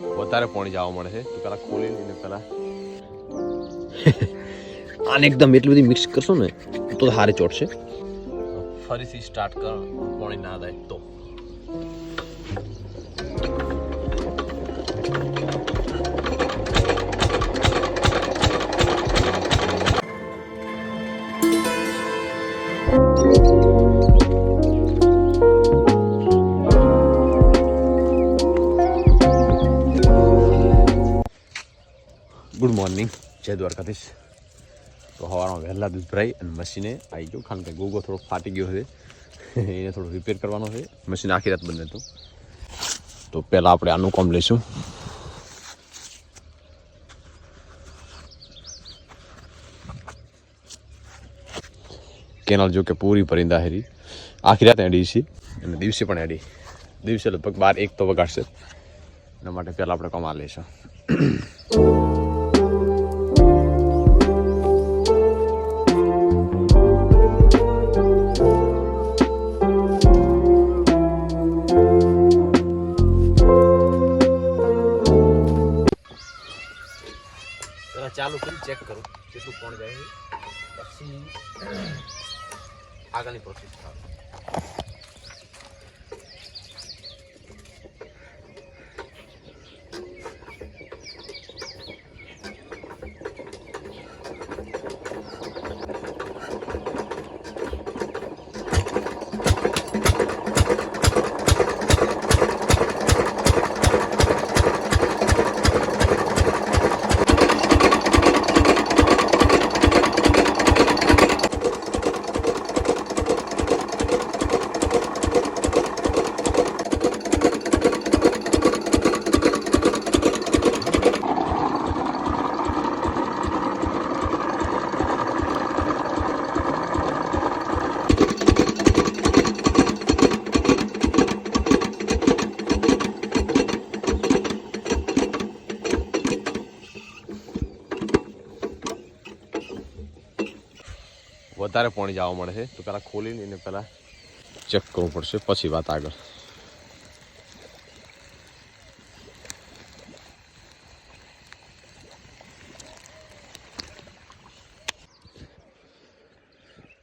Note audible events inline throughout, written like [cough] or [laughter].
વધારે પાણી જવા મળે છે. તો પેલા ખોલી લઈને પેલા. [laughs] આને એકદમ એટલી બધી મિક્સ કરશો ને તો હારે ચોટશે. ફરીથી સ્ટાર્ટ કર પાણી ના થાય તો. મોર્નિંગ જય દ્વારકાધીશ. તો સવારમાં વહેલા દૂધ ભરાઈ અને મશીને આવી ગયો. કારણ કે ગોગો થોડો ફાટી ગયો છે. એને થોડું રિપેર કરવાનો છે. મશીન આખી રાત બંધ હતું. તો પહેલાં આપણે આનું કામ લઈશું. કેનાલ જો કે પૂરી ભરીંદા હેરી આખી રાત એડી છે. અને દિવસે પણ એડી. દિવસે લગભગ બાર એક તો વગાડશે. એના માટે પહેલાં આપણે કમા લઈશું. ચેક કરું કેટલું કોણ જાય પછી આગળની પ્રોસેસ ચાલુ વધારે પાણી જવા મળે છે. તો પહેલાં ખોલી એને પહેલાં ચેક કરવું પડશે. પછી વાત આગળ.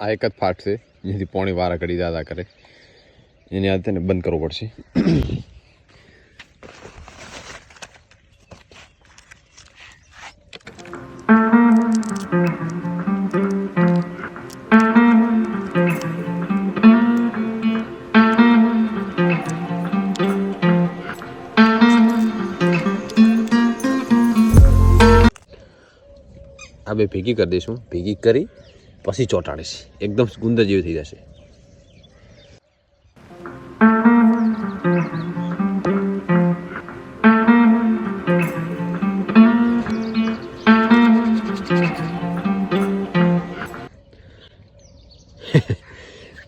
આ એક જ ફાટ છે. જેથી પાણી વારા ઘડી દાદા કરે. એની આ તેને બંધ કરવું પડશે. આ બે ભેગી કરી દઈશું. ભેગી કરી પછી ચોંટાડીશ. એકદમ ગુંદર જેવી થઈ જશે. [laughs]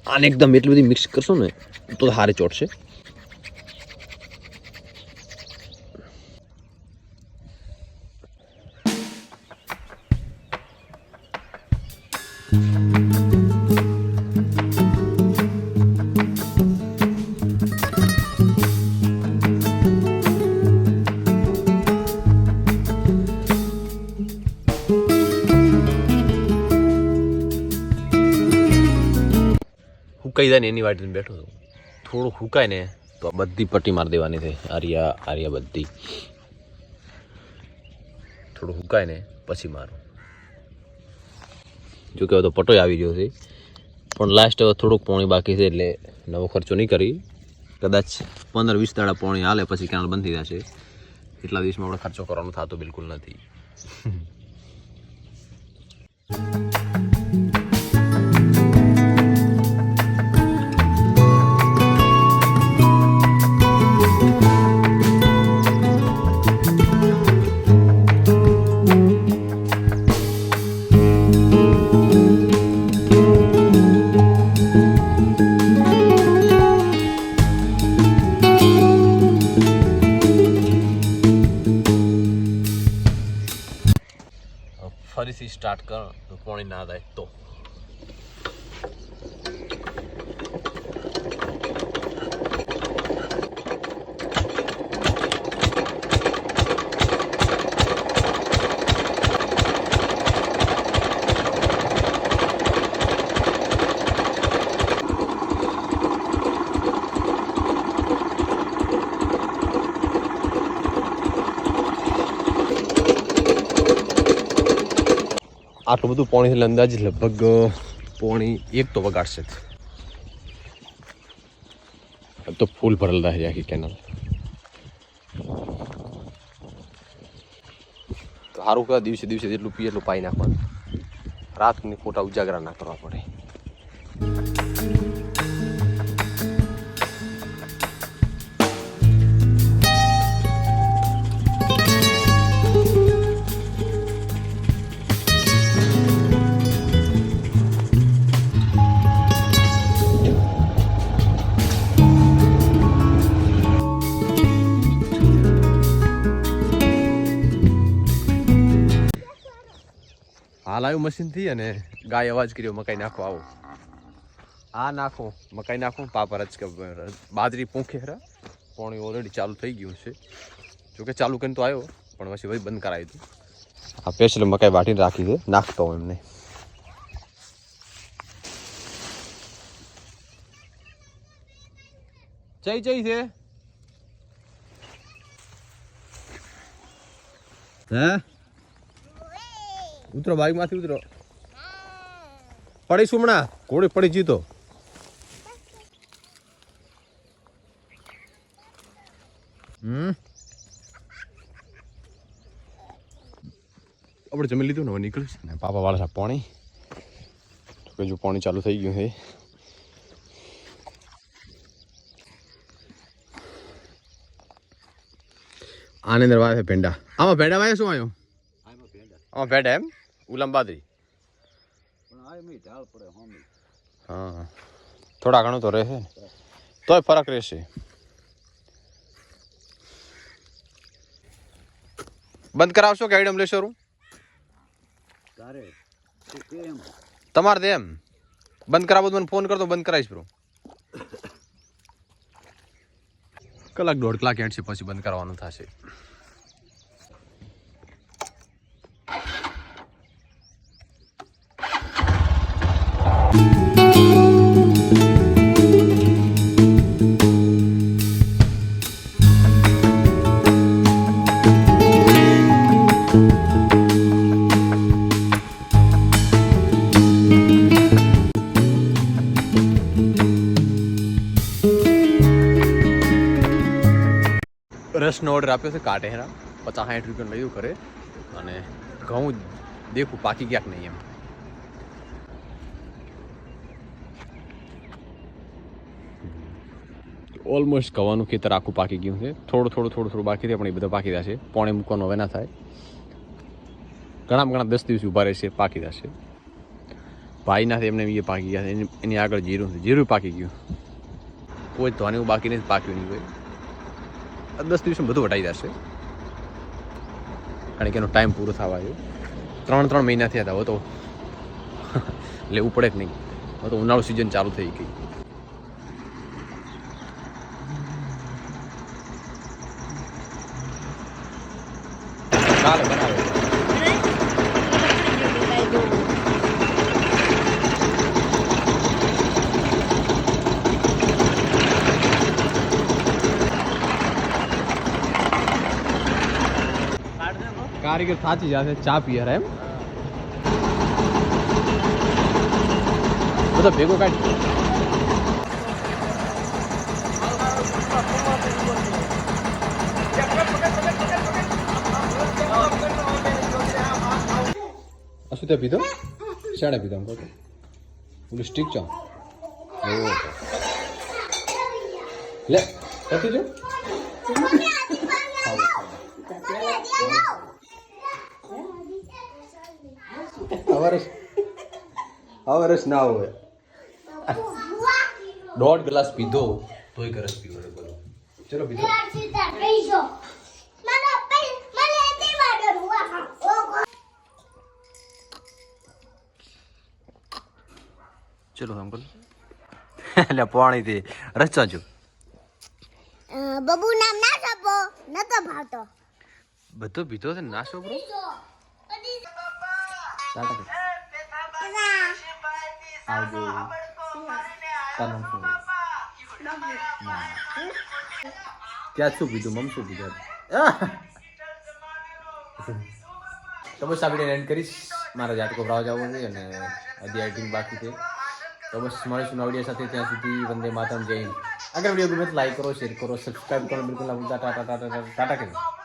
આને એકદમ એટલી બધી મિક્સ કરશો ને, તો હારે ચોટશે. હુકાઈ જાય ને એની વાટીને બેઠો છું. થોડું હુકાય ને તો બધી પટ્ટી મારી દેવાની છે. આરિયા આરિયા બધી. થોડું હુકાય ને પછી મારું. જો કે તો પટોય આવી ગયો છે. પણ લાસ્ટ હવે થોડુંક પાણી બાકી છે એટલે નવો ખર્ચો નહીં કરી. કદાચ પંદર વીસ દાડા પાણી હાલે પછી કેનાલ બંધ થઈ જશે. એટલા દિવસમાં આપણે ખર્ચો કરવાનો થતો બિલકુલ નથી. સ્ટાર્ટ કર પાણી ના થાય તો. આટલું બધું પાણી એટલે અંદાજ લગભગ પોણી એક તો વગાડશે જ. તો ફૂલ ભરેલા છે આખી કેનલ સારું કહેવાય, દિવસે દિવસે જેટલું પીએ એટલું પાઈ નાખવાનું. રાતની ખોટા ઉજાગરા ના કરવા પડે. હાલ આવ્યું મશીનથી અને ગાય અવાજ કર્યો, મકાઈ નાખો, આવો. આ નાખો, મકાઈ નાખો, પાપર જ કે, બાજરી પૂંખે હરા પાણી ઓલરેડી ચાલુ થઈ ગયું છે. જોકે ચાલુ કરીને તો આવ્યો, પણ પછી ભાઈ બંધ કરાવી દીધું. આ પેશલ મકાઈ વાટીને રાખી દે નાખતો હું એમને. જઈ જઈ છે. હે? ઉતરો બાઈકમાંથી ઉતરો. પડી સુમણા ઘોડી પડી જીતો. હમ. આપણે જમી લીધું ને હવે નીકળ્યું ને પાપા વાળા પાણી. તો કે જો પાણી ચાલુ થઈ ગયું છે. આની અંદર વાવે ભેંડા. આમાં ભેંડા વાવે શું આવ્યો? આમાં ભેંડા એમ. ઉલમ બાદરી. હા. થોડા ઘણું તો રહેશે તોય ફરક રહેશે. બંધ કરાવશો કે આઈડમ લેશો રૂ તમારે તો એમ. બંધ કરાવો તો મને ફોન કરતો બંધ કરાવીશ બ્રો કલાક દોઢ કલાક એન્ડ છે પછી બંધ કરવાનું થશે. રસનો ઓર્ડર આપ્યો છે કાંટે હેરા પચાસ સાઠ રૂપિયાનું લઈ કરે અને ઘઉં દેખું પાકી ક્યાંક નહીં એમ ઓલમોસ્ટ કવાનું ખેતર આખું પાકી ગયું છે. થોડું થોડું થોડું થોડું બાકી છે, પણ એ બધું પાકી જશે પોણે મૂકવાનું હવે ના થાય. ઘણા ઘણા દસ દિવસ ઊભા રહેશે પાકી જશે ભાઈના એમને એ પાકી ગયા છે. એની આગળ જીરું જીરું પાકી ગયું. કોઈ ધોની બાકી નથી, પાક્યું નહીં કોઈ. દસ દિવસમાં બધું વટાઈ જશે કારણ કે એનો ટાઈમ પૂરો થવા આવ્યો. ત્રણ ત્રણ મહિના થયા હતા તો. [laughs] લેવું પડે જ નહીં. હવે તો ઉનાળુ સિઝન ચાલુ થઈ ગઈ. કાલે બનાવે કારીગર સાચી જશે ચા પીએ એમ બધો ભેગો કાઢ શું પીધો? શાળા પીધો અંકો ચો સ્ટીક ચા લે, પતી જો અવરસ હવારસ ના હોય. દોઢ ગ્લાસ પીધો, તોય ગરજ પીવો બોલો. ચલો, પીધો. ચલો અંકલ એટલે પાણી થી રચા જો બબુ નામ ના છપો નતો ભાવતો. બધો પીધો છે નાશો બ્રો આવજો. તારું શું? ત્યાં શું પીધું? મમ શું પીધું? તમે સાંભળીને એન્ડ કરીશ. મારા જાટકો ભરાવા જવો છે અને હજી એડિટિંગ બાકી છે. તો બસ મળીશું નવા સાથે ત્યાં સુધી વંદે માતરમ જય આગળ વીડિયો ગમે લાઈક કરો શેર કરો સબસ્ક્રાઈબ કરો બિલકુલ ના ટાટા ટાટા ટાટા કરી